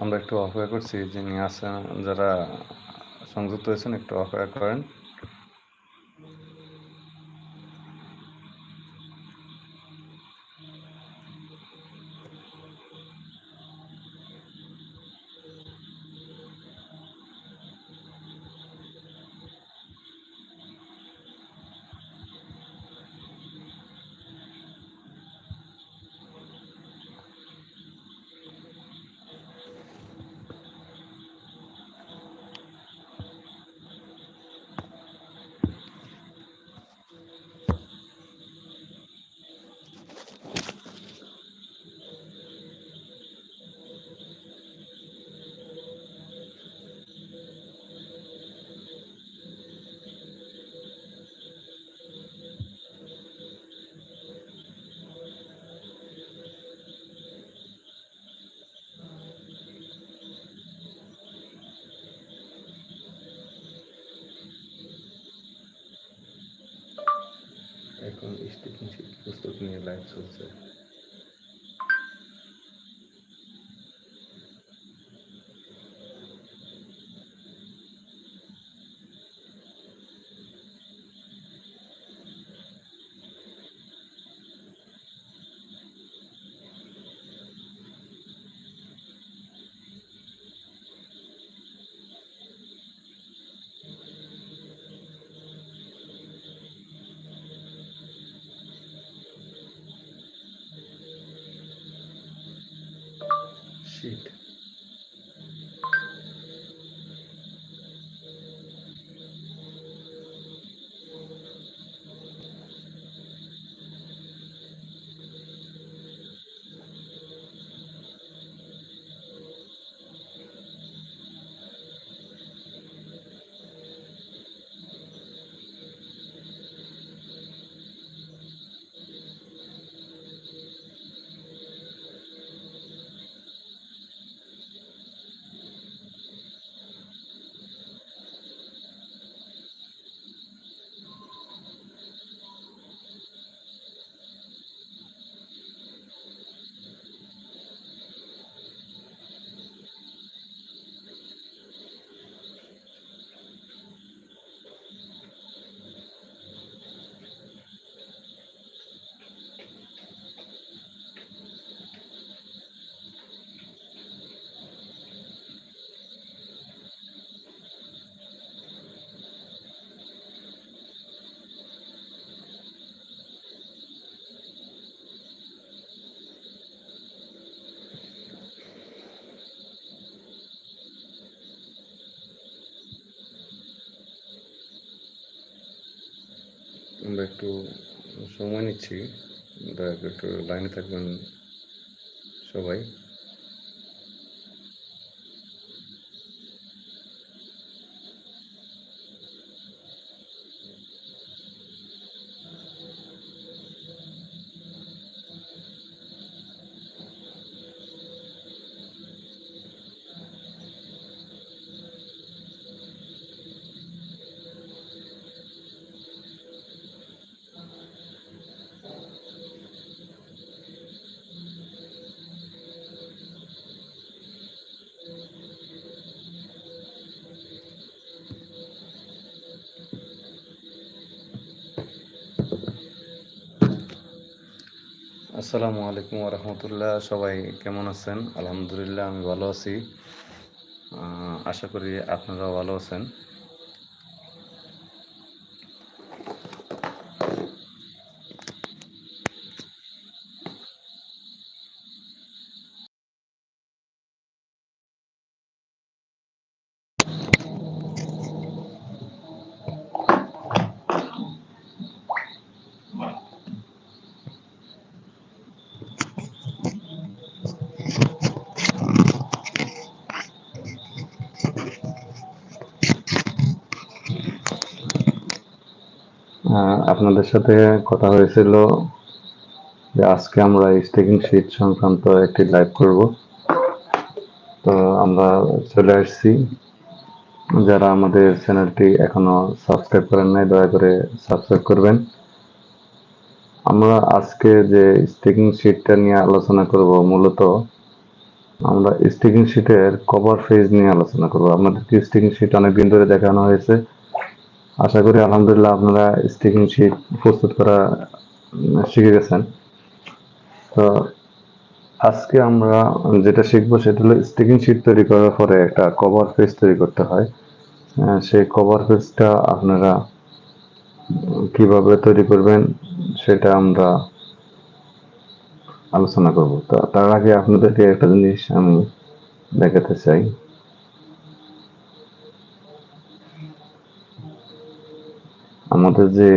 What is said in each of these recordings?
আমরা একটু অপেক্ষা করছি যিনি আছেন যারা সংযুক্ত হয়েছেন একটু অপেক্ষা করেন। এখন স্টিকিং শিট পুস্তক নিয়ে লাইভ চলছে শিট আমরা একটু সময় নিচ্ছি। দয়া করে একটু লাইনে থাকবেন সবাই। আসসালামু আলাইকুম রহমতুল্লাহ। সবাই কেমন আছেন? আলহামদুলিল্লাহ, আমি ভালো আছি। আশা করি আপনারাও ভালো আছেন। আপনাদের সাথে কথা হয়েছিল যে আজকে আমরা স্টেকিং শিট সংক্রান্ত একটি লাইভ করব। তো আমরা চলে আসছি। যারা আমাদের চ্যানেলটি এখনও সাবস্ক্রাইব করেন নাই, দয়া করে সাবস্ক্রাইব করবেন। আমরা আজকে যে স্টেকিং শিটটা নিয়ে আলোচনা করব মূলত, আমরা স্টিকিং শিটের কভার ফেজ নিয়ে আলোচনা করব। আপনাদেরকে স্টিকিং শিট অনেকদিন ধরে দেখানো হয়েছে। আশা করি আলহামদুলিল্লাহ আপনারা স্টিকিং শিট প্রস্তুত করা শিখে গেছেন। তো আজকে আমরা যেটা শিখব সেটা হলো স্টিকিং শিট তৈরি করার পরে একটা কভার পেজ তৈরি করতে হয়। সেই কভার পেজটা আপনারা কীভাবে তৈরি করবেন সেটা আমরা আলোচনা করব। তো তার আগে আপনাদেরকে একটা জিনিস আমি দেখাতে চাই। আমাদের যে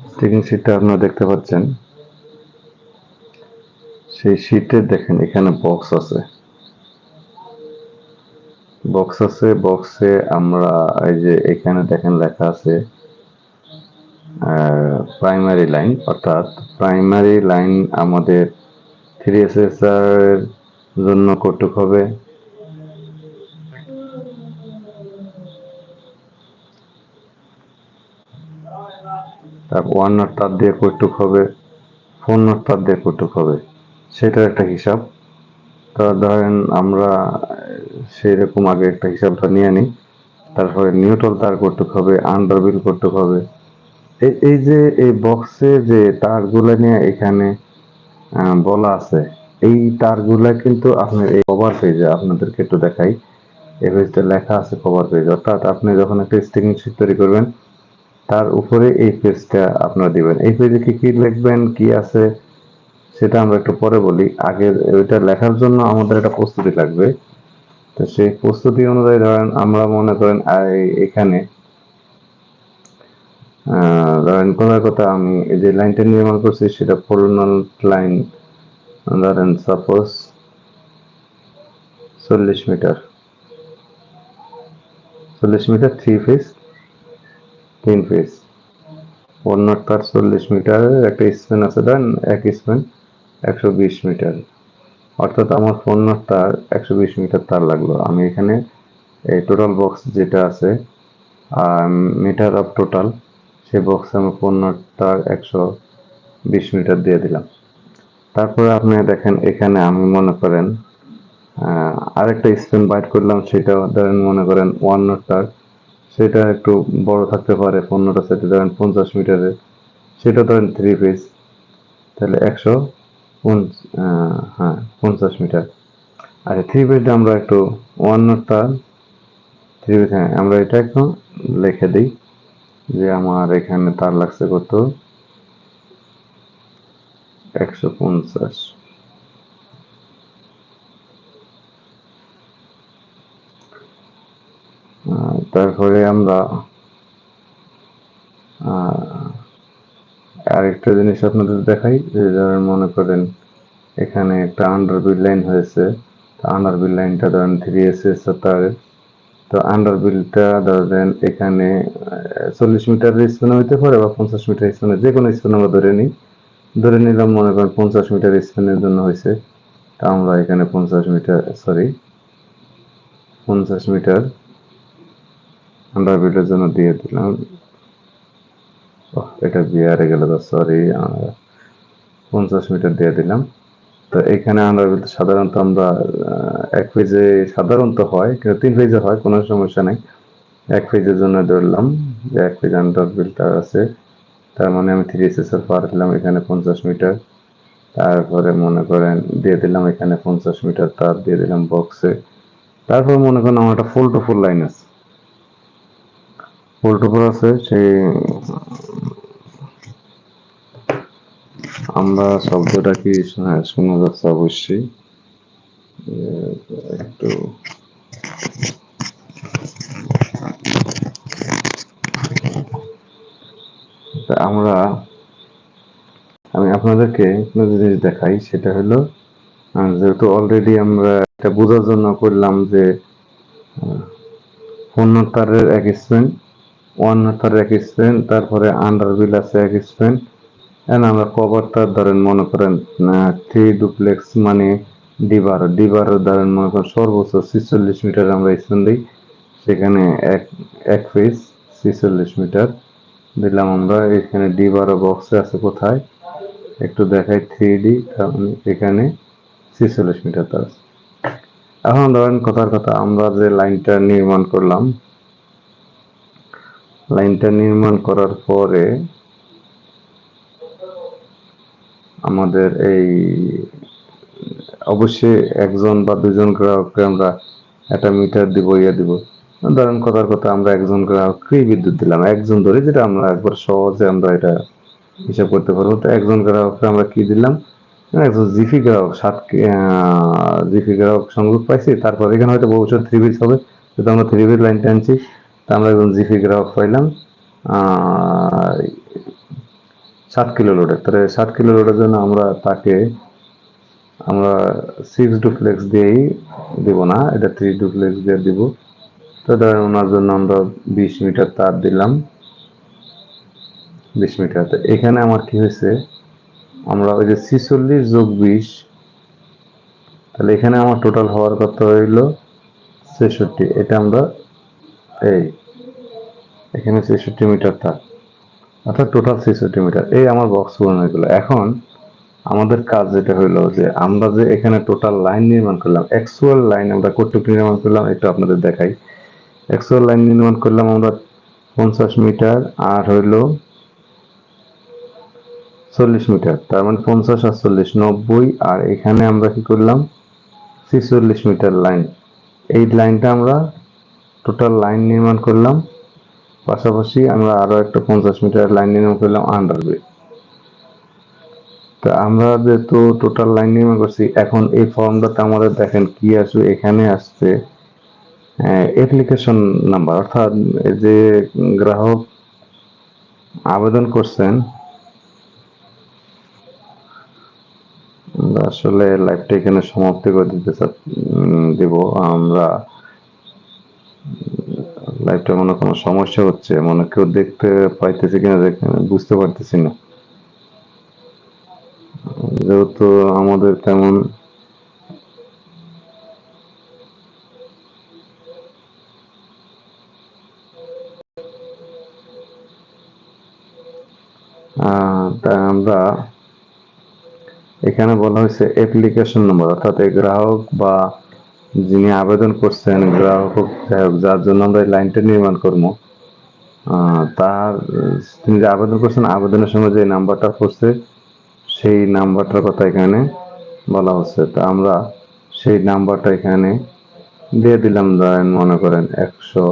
স্টিকিং শিটটা আপনারা দেখতে পাচ্ছেন, সেই শীটে দেখেন এখানে বক্স আছে। বক্স আছে বক্সে আমরা এই যে এখানে দেখেন লেখা আছে প্রাইমারি লাইন অর্থাৎ প্রাইমারি লাইন আমাদের থ্রি এস এর জন্য কটুক হবে। তারপর ওয়ান নট তার দিয়ে কটুক হবে ফোর নট তার দিয়ে কটুক হবে। সেটার একটা হিসাব। তো ধরেন আমরা সেই রকম আগে একটা হিসাবটা নিয়ে নিই। তারপরে নিউট্রাল তার করতে হবে আন্ডারবিল করতে হবে। এই এই যে এই বক্সে যে তারগুলো নিয়ে এখানে বলা আছে, এই তারগুলা কিন্তু আপনার এই কভার পেজে আপনাদেরকে একটু দেখাই। এই পেজটা লেখা আছে কভার পেজ অর্থাৎ আপনি যখন একটা স্টিকিং শিট তৈরি করবেন তার উপরে এই পেজটা আপনারা দিবেন। এই পেজে কি কি লিখবেন, কি আছে, সেটা আমরা একটু পরে বলি। আগে ওইটা লেখার জন্য আমাদের একটা প্রস্তুতি লাগবে। তো সেই প্রস্তুতি অনুযায়ী ধরেন আমরা মনে করেন এখানে ধরেন কোন কথা আমি যে লাইনটা নির্মাণ করছি, সেটা ফোর লাইন ধরেন সাপোজ চল্লিশ মিটার চল্লিশ মিটার থ্রি ফেজ তিন ফেজ অন্য তার চল্লিশ মিটারের একটা স্পেন আছে ধরেন এক স্পেন একশো বিশ মিটার অর্থাৎ আমার ফোন তার, একশো বিশ মিটার তার লাগল। আমি এখানে এই টোটাল বক্স যেটা আছে মিটার অফ টোটাল সেই বক্সে আমি ফোন তার একশো বিশ মিটার দিয়ে দিলাম। তারপরে আপনি দেখেন এখানে আমি মনে করেন আরেকটা স্পেন বাইট করলাম সেটা ধরেন মনে করেন ওয়ান নট তার সেটা একটু বড় থাকতে পারে, পণ্যটা সেটা ধরেন পঞ্চাশ মিটারের সেটা ধরেন থ্রি পিস তাহলে একশো হ্যাঁ পঞ্চাশ মিটার আচ্ছা থ্রি পিসটা আমরা একটু ওয়ান নটটা থ্রি পিস হ্যাঁ আমরা এটা একটু লিখে দিই যে আমার এখানে তার লাগছে কত? একশো পঞ্চাশ। তারপরে আমরা আরেকটা জিনিস আপনাদের দেখাই, যে ধরেন মনে করেন এখানে একটা আন্ডারবিল লাইন হয়েছে আন্ডারবিল লাইনটা ধরেন থ্রি এস এস তো আন্ডারবিলটা ধরেন এখানে চল্লিশ মিটার স্পেন হইতে পারে বা পঞ্চাশ মিটার স্পেনে যে কোনো স্পেন আমরা ধরে নিই। ধরে নিলাম মনে করেন পঞ্চাশ মিটার স্পেনের জন্য হয়েছে, তা আমরা এখানে পঞ্চাশ মিটার সরি পঞ্চাশ মিটার আন্ডারবিলের জন্য দিয়ে দিলাম। এটা বিয়ারে গেল তো সরি পঞ্চাশ মিটার দিয়ে দিলাম। তো এখানে আন্ডারবিল সাধারণত আমরা এক পেজে সাধারণত হয়, কিন্তু তিন পেজে হয়, কোনো সমস্যা নেই। এক পেজের জন্য ধরলাম, যে এক পেজ আন্ডারবিলটা আছে। তার মানে আমি থ্রি এস এর পার দিলাম এখানে পঞ্চাশ মিটার। তারপরে মনে করেন দিয়ে দিলাম এখানে পঞ্চাশ মিটার, তার দিয়ে দিলাম বক্সে তারপর মনে করেন আমার একটা ফুল টু ফুল লাইন আছে। টু আছে, সেই আমরা শব্দটা কি শোনা যাচ্ছে অবশ্যই। একটু আমরা, আমি আপনাদেরকে জিনিস দেখাই, সেটা হলো যেহেতু অলরেডি আমরা এটা বোঝার জন্য করলাম যে ফোন তারের এক স্পেন ওয়ান তারের এক স্পেন তারপরে আন্ডার বিল আছে এক স্পেন এন্ড আমরা কভার তার ধরেন মনে করেন থ্রি ডুপ্লেক্স মানে ডিবার ডিবার ধরেন মনে করেন সর্বোচ্চ ছিচল্লিশ মিটার আমরা স্পেন দিই। সেখানে এক এক পিস ছিচল্লিশ মিটার দিলাম আমরা। এখানে ডিবার বক্সে আছে কোথায়? একটু দেখাই থ্রি ডি এখানে ছিচল্লিশ মিটার তার। এখন ধরেন কথার কথা, আমরা যে লাইনটা নির্মাণ করলাম লাইনটা নির্মাণ করার পরে আমাদের এই, অবশ্যই একজন বা দুজন গ্রাহককে আমরা একটা মিটার দিব ইয়ে দিব। ধরেন কথার কথা, আমরা একজন গ্রাহককেই বিদ্যুৎ দিলাম। একজন ধরে যেটা আমরা একবার সহজে আমরা এটা হিসাব করতে পারব। তো একজন গ্রাহককে আমরা কি দিলাম? একজন জিপি গ্রাহক, সাত জিপি গ্রাহক সংযোগ পাইছি। তারপর এখানে হয়তো ভবিষ্যৎ থ্রি বিট হবে। যেহেতু আমরা থ্রি বিট লাইনটা আনছি তা আমরা একজন জিপি গ্রাহক পাইলাম সাত কিলো লোডের তাহলে সাত কিলো লোডের জন্য আমরা তাকে, আমরা সিক্স ডুপ্লেক্স দিয়েই দিব না, এটা থ্রি ডুপ্লেক্স দিয়ে দিব। তো ধরেন ওনার জন্য আমরা বিশ মিটার তার দিলাম, বিশ মিটার। তো এখানে আমার কি হয়েছে, আমরা ওই যে ছিচল্লিশ যোগ বিশ, তাহলে এখানে আমার টোটাল হওয়ার কথা হইল, ছেষট্টি। এটা আমরা এই, এখানে ছেষট্টি মিটার তার। অর্থাৎ টোটাল ছেষট্টি মিটার। এই আমার বক্স পূরণ হয়ে গেলো এখন আমাদের কাজ যেটা হইল যে আমরা যে এখানে টোটাল লাইন নির্মাণ করলাম অ্যাকচুয়াল লাইন আমরা কতটুকু নির্মাণ করলাম, একটু আপনাদের দেখাই। অ্যাকচুয়াল লাইন নির্মাণ করলাম আমরা পঞ্চাশ মিটার আর হইল চল্লিশ মিটার। তার মানে পঞ্চাশ আর চল্লিশ, নব্বই। আর এখানে আমরা কি করলাম? ছিচল্লিশ মিটার লাইন এই লাইনটা আমরা টোটাল লাইন নির্মাণ করলাম। পাশাপাশি আমরা আরও একটা পঞ্চাশ মিটার লাইন নির্মাণ করলাম আন্ডারবে তো আমরা যেহেতু টোটাল লাইন নির্মাণ করছি এখন এই ফর্মটাতে আমাদের দেখেন কি আসবে এখানে আসছে অ্যাপ্লিকেশন নাম্বার অর্থাৎ যে গ্রাহক আবেদন করছেন আসলে লাইভটা এখানে সমাপ্তি করে দিতে উম, আমরা লাইভটা মনে কোনো সমস্যা হচ্ছে? মনে কেউ দেখতে পাইতেছে কিনা বুঝতে পারতেছি না। যেহেতু আমাদের তেমন তাই আমরা এখানে বলা হয়েছে অ্যাপ্লিকেশন নম্বর অর্থাৎ গ্রাহক বা যিনি আবেদন করছেন গ্রাহক হোক, যার জন্য আমরা এই লাইনটা নির্মাণ করব তার তিনি যে আবেদন করছেন আবেদনের সময় যে নাম্বারটা করছে সেই নাম্বারটার কথা এখানে বলা হচ্ছে। তা আমরা সেই নাম্বারটা এখানে দিয়ে দিলাম ধরেন মনে করেন একশো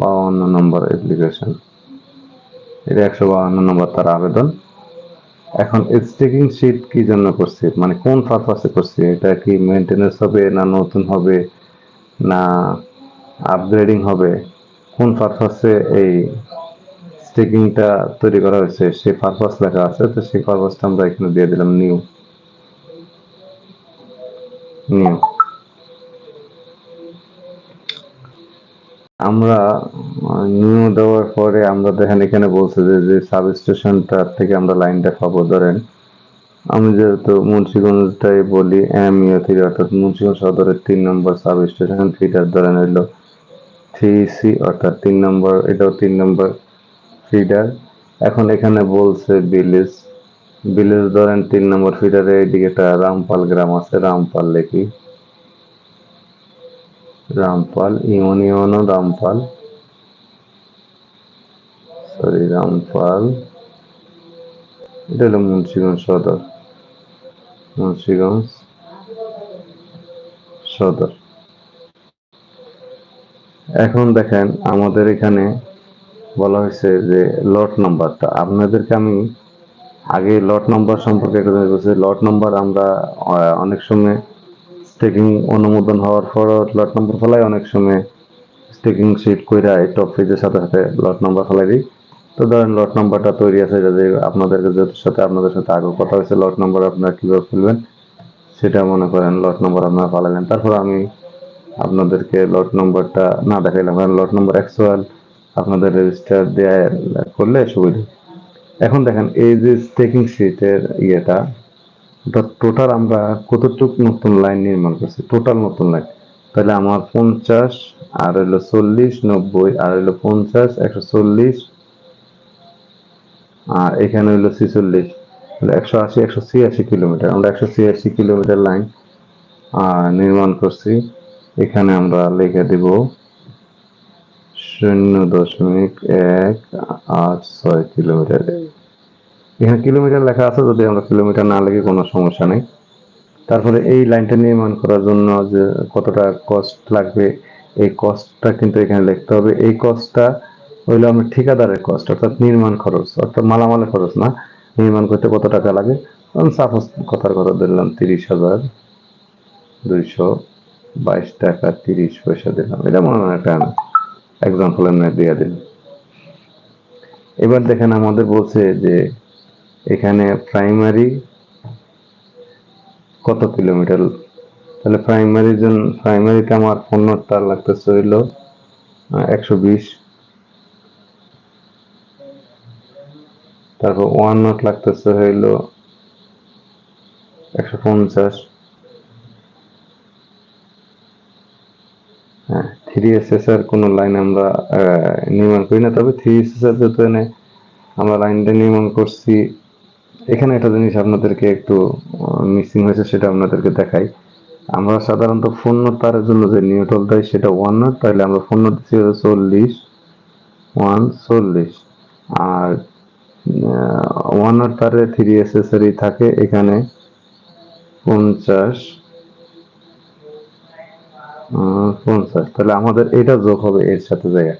বাউন্ন নম্বর অ্যাপ্লিকেশন এটা একশো বাউন্ন নম্বর তার আবেদন। এখন স্টেকিং শিট কি জন্য করছি? মানে কোন পারপাসে করছি? এটা কি মেনটেনেন্স হবে না নতুন হবে? না আপগ্রেডিং হবে? কোন পারপাসে এই স্টেকিংটা তৈরি করা হয়েছে? সেই পারপাস লেখা আছে, তো সেই পারপাসটা আমরা এখানে দিয়ে দিলাম নিউ নিউ আমরা নিউ দেওয়ার পরে আমরা দেখেন এখানে বলছে যে যে সাব স্টেশনটা থেকে আমরা লাইনটা পাবো। ধরেন, আমি যেহেতু মুন্সিগঞ্জটাই বলি, এম ইউ থ্রি, অর্থাৎ মুন্সিগঞ্জ সদরের তিন নম্বর সাব স্টেশন ফিডার ধরেন হইল থ্রি সি, অর্থাৎ তিন নম্বর, এটাও তিন নম্বর ফিডার। এখন এখানে বলছে ভিলেজ ভিলেজ ধরেন তিন নম্বর ফিডারে এইদিকে একটা রামপাল গ্রাম আছে, রামপাল লেখি রামপাল, ইউনিয়নও রামপাল। সরি রামপাল। এটা হলো মুন্সিগঞ্জ সদর। মুন্সিগঞ্জ সদর। এখন দেখেন, আমাদের এখানে বলা হয়েছে যে লট নাম্বারটা আপনাদেরকে আমি আগে লট নাম্বার সম্পর্কে একটা বলছি। লট নাম্বার আমরা অনেক সময় স্টেকিং অনুমোদন হওয়ার পর লট নম্বর ফেলাই, অনেক সময় স্টেকিং শিট কইরা এই টপ পেজের সাথে সাথে লট নম্বর ফেলাই দিই। তো ধরেন লট নাম্বারটা তৈরি আছে যে আপনাদেরকে যেহেতু সাথে, আপনাদের সাথে আগে কথা হয়েছে, লট নাম্বার আপনারা কীভাবে খুলবেন? সেটা মনে করেন লট নাম্বার আপনারা পালালেন তারপর আমি আপনাদেরকে লট নম্বরটা না দেখাইলাম, কারণ লট নাম্বার অ্যাকচুয়াল আপনাদের রেজিস্টার দেয়া করলে সুবিধা। এখন দেখেন, এই যে স্টেকিং শিটের ইয়েটা টোটাল আমরা কতটুক নতুন লাইন নির্মাণ করছি? টোটাল নতুন লাইন তাহলে আমার পঞ্চাশ, আর হইল চল্লিশ, নব্বই, আর হইল পঞ্চাশ, একশো চল্লিশ, আর এখানে হইল ছিচল্লিশ। একশো আশি, একশো ছিয়াশি কিলোমিটার। আমরা একশো ছিয়াশি কিলোমিটার লাইন নির্মাণ করছি। এখানে আমরা লিখে দিব শূন্য দশমিক এক আট ছয় কিলোমিটার। এখানে কিলোমিটার লেখা আছে, যদি আমরা কিলোমিটার না লিখে, কোনো সমস্যা নেই। তারপরে এই লাইনটা নির্মাণ করার জন্য যে কতটা কস্ট লাগবে, এই কস্টটা কিন্তু এখানে লিখতে হবে। এই কস্টটা হইল আমরা ঠিকাদারের কস্ট অর্থাৎ নির্মাণ খরচ, অর্থাৎ মালামালের খরচ না। নির্মাণ করতে কত টাকা লাগে? সাপোজ কথার কথা ধরলাম, তিরিশ হাজার দুইশো বাইশ টাকা, তিরিশ পয়সা দিলাম। এটা মনে হয় একটা এক্সাম্পল এমনি দিয়ে দিন এবার দেখেন আমাদের বলছে যে এখানে প্রাইমারি কত কিলোমিটার তাহলে প্রাইমারির জন্য প্রাইমারিতে আমার পনেরো তার লাগতেছে হইল একশো বিশ। তারপর ওয়ান নট লাগতেছে হইল একশো পঞ্চাশ। হ্যাঁ থ্রি এস এস এর কোনো লাইন আমরা নির্মাণ করি না, তবে থ্রি এস এস এর যেহেতু এনে আমরা লাইনটা নির্মাণ করছি এখানে একটা জিনিস আপনাদেরকে একটু মিসিং হয়েছে সেটা আপনাদেরকে দেখাই। আমরা সাধারণত ফোন তারের জন্য যে নিউটল দেয় সেটা ওয়ান নট তাহলে আমরা ফোন দিচ্ছি চল্লিশ ওয়ান চল্লিশ। আর ওয়ান নট তারে থ্রি এসেসারি থাকে এখানে, পঞ্চাশ পঞ্চাশ। তাহলে আমাদের এটা যোগ হবে এর সাথে জায়গা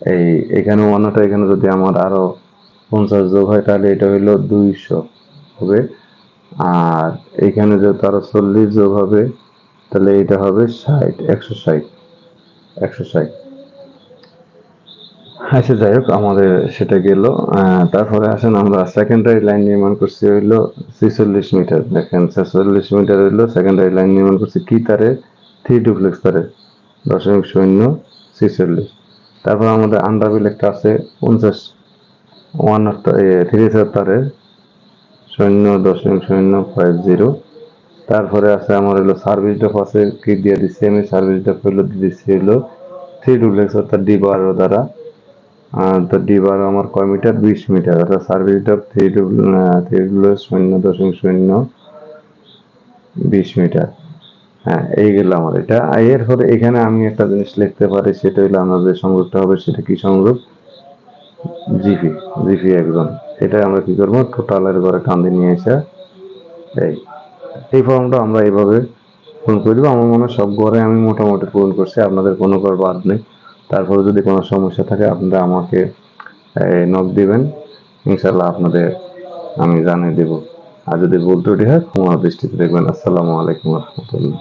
এই, এখানে ওয়ানটা এখানে যদি আমার আরও পঞ্চাশ যোগ হয়, তাহলে এটা হইল দুইশো হবে। আর এখানে যে আরও চল্লিশ যোগ হবে, তাহলে এটা হবে ষাট, একশো ষাট একশো ষাট। আচ্ছা যাই হোক, আমাদের সেটা গেল। তারপরে আসেন আমরা সেকেন্ডারি লাইন নির্মাণ করছি হইল ছেচল্লিশ মিটার। দেখেন, ছেচল্লিশ মিটার হইল সেকেন্ডারি লাইন নির্মাণ করছি কি তারে? থ্রি ডুপ্লেক্স তারে, দশমিক শূন্য ছেচল্লিশ। তারপর আমাদের আন্ডারবিল একটা আছে, পঞ্চাশ ওয়ান থ্রি তারে শূন্য দশমিক শূন্য ফাইভ জিরো তারপরে আছে আমার হলো সার্ভিস ডপ আছে, কি দিয়ে দিচ্ছি আমি সার্ভিস ডপ হলো দিচ্ছি হলো থ্রি ডুপ্লেক্স অর্থাৎ ডি বারো দ্বারা। তো ডি বারো আমার কয় মিটার বিশ মিটার অর্থাৎ service drop three three duplex শূন্য দশমিক শূন্য বিশ মিটার হ্যাঁ এই গেল আমার এটা। এর পরে এখানে আমি একটা জিনিস লিখতে পারি, সেটা হলো আমার যে সংযোগটা হবে সেটা কি সংযোগ? জিপি জিপি একজন। এটা আমরা কি করব? টোটালের ঘরে কান্দি নিয়ে এসে এই এই ফর্মটা আমরা এইভাবে পূরণ করে দেবো। আমার মনে হয় সব ঘরে আমি মোটামুটি পূরণ করছি, আপনাদের কোনো ঘর বাদ নেই। তারপরে যদি কোনো সমস্যা থাকে, আপনারা আমাকে নক দিবেন। ইনশাল্লাহ আপনাদের আমি জানিয়ে দেব। আর যদি ভুল ত্রুটি হয় ক্ষমা দৃষ্টিতে দেখবেন। আসসালামু আলাইকুম রহমতুল্লাহ।